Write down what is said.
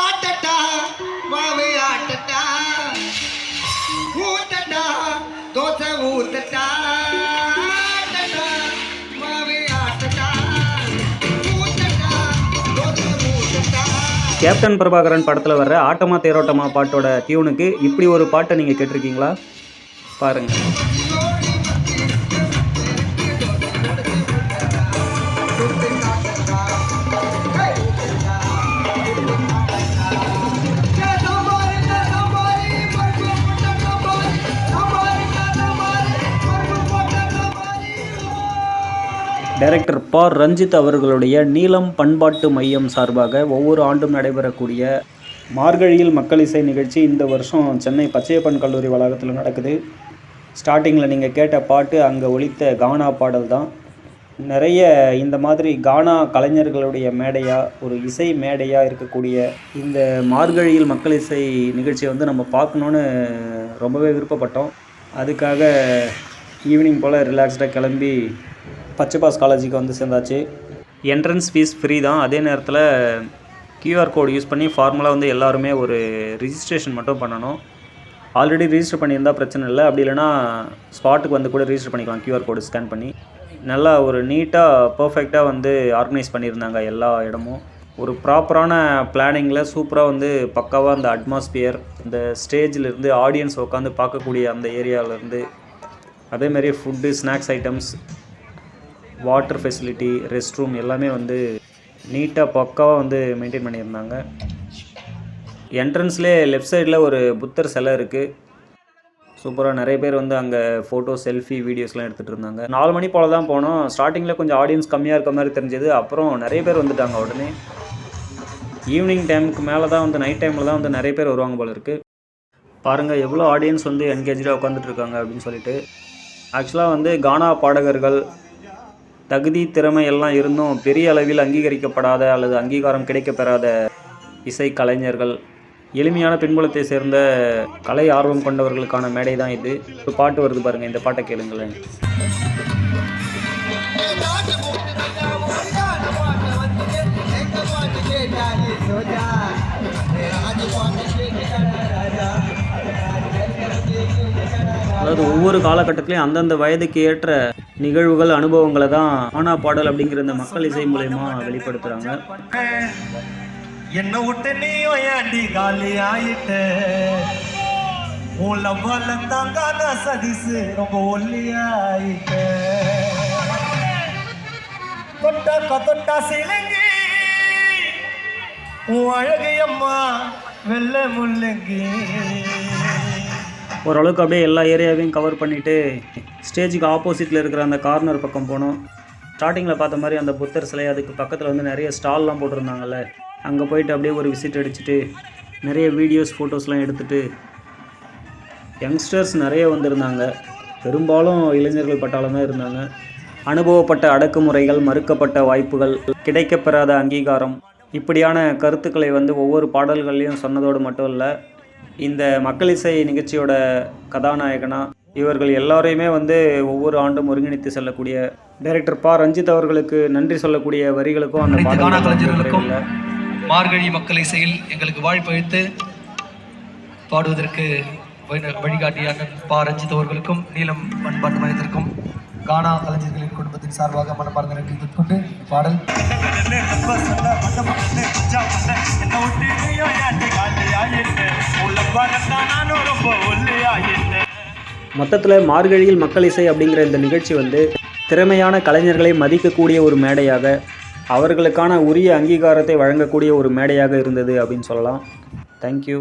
ஆட்டட்டா மாவு ஆட்டட்டா. ஊத்தட்டா தோசை ஊத்தட்டா. தோசை ஊத்தட்டா. கேப்டன் பிரபாகரன் படத்தில் வர்ற ஆட்டமா தேரோட்டமா பாட்டோட டியூனுக்கு இப்படி ஒரு பாட்டை நீங்கள் கேட்டிருக்கீங்களா? பாருங்கள் டைரக்டர் ப ரஞ்சித் அவர்களுடைய நீலம் பண்பாட்டு மையம் சார்பாக ஒவ்வொரு ஆண்டும் நடைபெறக்கூடிய மார்கழியில் மக்கள் இசை நிகழ்ச்சி இந்த வருஷம் சென்னை பச்சையப்பன் கல்லூரி வளாகத்தில் நடக்குது. ஸ்டார்டிங்கில் நீங்கள் கேட்ட பாட்டு அங்கே ஒழித்த கானா பாடல் தான். நிறைய இந்த மாதிரி கானா கலைஞர்களுடைய மேடையாக ஒரு இசை மேடையாக இருக்கக்கூடிய இந்த மார்கழியில் மக்கள் இசை நிகழ்ச்சியை வந்து நம்ம பார்க்கணுன்னு ரொம்பவே விருப்பப்பட்டோம். அதுக்காக ஈவினிங் போல் ரிலாக்ஸ்டாக கிளம்பி பச்சைப்பாஸ் காலேஜுக்கு வந்து சேர்ந்தாச்சு. என்ட்ரன்ஸ் ஃபீஸ் ஃப்ரீ தான். அதே நேரத்தில் கியூஆர் கோடு யூஸ் பண்ணி ஃபார்மலாக வந்து எல்லாருமே ஒரு ரிஜிஸ்ட்ரேஷன் மட்டும் பண்ணணும். ஆல்ரெடி ரிஜிஸ்டர் பண்ணியிருந்தால் பிரச்சனை இல்லை. அப்படி இல்லைனா ஸ்பாட்டுக்கு வந்து கூட ரிஜிஸ்டர் பண்ணிக்கலாம். கியூஆர் கோடு ஸ்கேன் பண்ணி. நல்லா ஒரு நீட்டாக பர்ஃபெக்டாக வந்து ஆர்கனைஸ் பண்ணியிருந்தாங்க எல்லா இடமும். ஒரு ப்ராப்பரான பிளானிங்கில் சூப்பராக வந்து பக்காவாக அந்த அட்மாஸ்பியர் இந்த ஸ்டேஜிலேருந்து ஆடியன்ஸ் உட்காந்து பார்க்கக்கூடிய அந்த ஏரியாவிலேருந்து அதேமாரி food snacks items water facility rest room எல்லாமே வந்து நீட்டாக பக்காவாக வந்து மெயின்டைன் பண்ணியிருந்தாங்க. என்ட்ரன்ஸ்லேயே லெஃப்ட் சைடில் ஒரு புத்தர் சிலை இருக்குது சூப்பராக நிறைய பேர் வந்து அங்கே ஃபோட்டோ செல்ஃபி வீடியோஸ்லாம் எடுத்துகிட்டு இருந்தாங்க. நாலு மணி போல் தான் போனோம். ஸ்டார்டிங்கில் கொஞ்சம் ஆடியன்ஸ் கம்மியாக இருக்க மாதிரி தெரிஞ்சது. அப்புறம் நிறைய பேர் வந்துட்டாங்க உடனே. ஈவினிங் டைமுக்கு மேலே தான் வந்து நைட் டைமில் தான் வந்து நிறைய பேர் வருவாங்க போல இருக்குது பாருங்கள் எவ்வளோ ஆடியன்ஸ் வந்து என்கேஜாக உட்காந்துட்டு இருக்காங்க அப்படின்னு சொல்லிட்டு. ஆக்சுவலாக வந்து கானா பாடகர்கள் தகுதி திறமை எல்லாம் இருந்தும் பெரிய அளவில் அங்கீகரிக்கப்படாத அல்லது அங்கீகாரம் கிடைக்கப்பெறாத இசை கலைஞர்கள். எளிமையான பின்புலத்தை சேர்ந்த கலை ஆர்வம் கொண்டவர்களுக்கான மேடை தான் இது. ஒரு பாட்டு வருது பாருங்கள் இந்த பாட்டை கேளுங்களேன். அதாவது ஒவ்வொரு காலகட்டத்திலையும் அந்தந்த வயதுக்கு ஏற்ற நிகழ்வுகள் அனுபவங்களை தான் ஆனா பாடல் அப்படிங்கிற இந்த மக்கள் இசை மூலயமா வெளிப்படுத்துறாங்க. என்ன விட்டு நீயும் ஏண்டி காலி ஆயிட்ட? உன் லவ்வால தாங்காத சதிசு ரொம்ப ஒல்லியாயிட்ட தொட்டா சிலங்கி உன் அழகையம்மா வெள்ள வெள்ளை முள்ளங்கி. ஓரளவுக்கு அப்படியே எல்லா ஏரியாவையும் கவர் பண்ணிவிட்டு ஸ்டேஜுக்கு ஆப்போசிட்டில் இருக்கிற அந்த கார்னர் பக்கம் போனோம். ஸ்டார்டிங்கில் பார்த்த மாதிரி அந்த புத்தர் சிலை அதுக்கு பக்கத்தில் வந்து நிறைய ஸ்டால்லாம் போட்டிருந்தாங்கல்ல அங்கே போயிட்டு அப்படியே ஒரு விசிட் அடிச்சுட்டு நிறைய வீடியோஸ் ஃபோட்டோஸ்லாம் எடுத்துகிட்டு யங்ஸ்டர்ஸ் நிறைய வந்திருந்தாங்க. பெரும்பாலும் இளைஞர்கள் பட்டாளம் தான் இருந்தாங்க. அனுபவப்பட்ட அடக்குமுறைகள் மறுக்கப்பட்ட வாய்ப்புகள் கிடைக்கப்பெறாத அங்கீகாரம் இப்படியான கருத்துக்களை வந்து ஒவ்வொரு பாடல்கள்லையும் சொன்னதோடு மட்டும் இல்லை இந்த மக்கள் இசை நிகழ்ச்சியோட கதாநாயகனா இவர்கள் எல்லாரையுமே வந்து ஒவ்வொரு ஆண்டும் ஒருங்கிணைத்து செல்லக்கூடிய டைரக்டர் பா ரஞ்சித் அவர்களுக்கு நன்றி சொல்லக்கூடிய வரிகளுக்கும் அந்த அனைத்து கானா பாடல்கள் கலைஞர்களுக்கும். மார்கழி மக்கள் இசையில் எங்களுக்கு வாழ்ப்பழித்து பாடுவதற்கு வழி- வழிகாட்டிய அண்ணன் பா ரஞ்சித் அவர்களுக்கும் நீலம் பண்பாட்டு மையத்திற்கும் கானா கலைஞர்களின் குடும்பத்தின் சார்பாக மனமார்ந்த நன்றி கொண்டு பாடல் மொத்தத்தில் மார்கழியில் மக்கள் இசை அப்படிங்கிற இந்த நிகழ்ச்சி வந்து திறமையான கலைஞர்களை மதிக்கக்கூடிய ஒரு மேடையாக அவர்களுக்கான உரிய அங்கீகாரத்தை வழங்கக்கூடிய ஒரு மேடையாக இருந்தது அப்படின்னு சொல்லலாம். தேங்க்யூ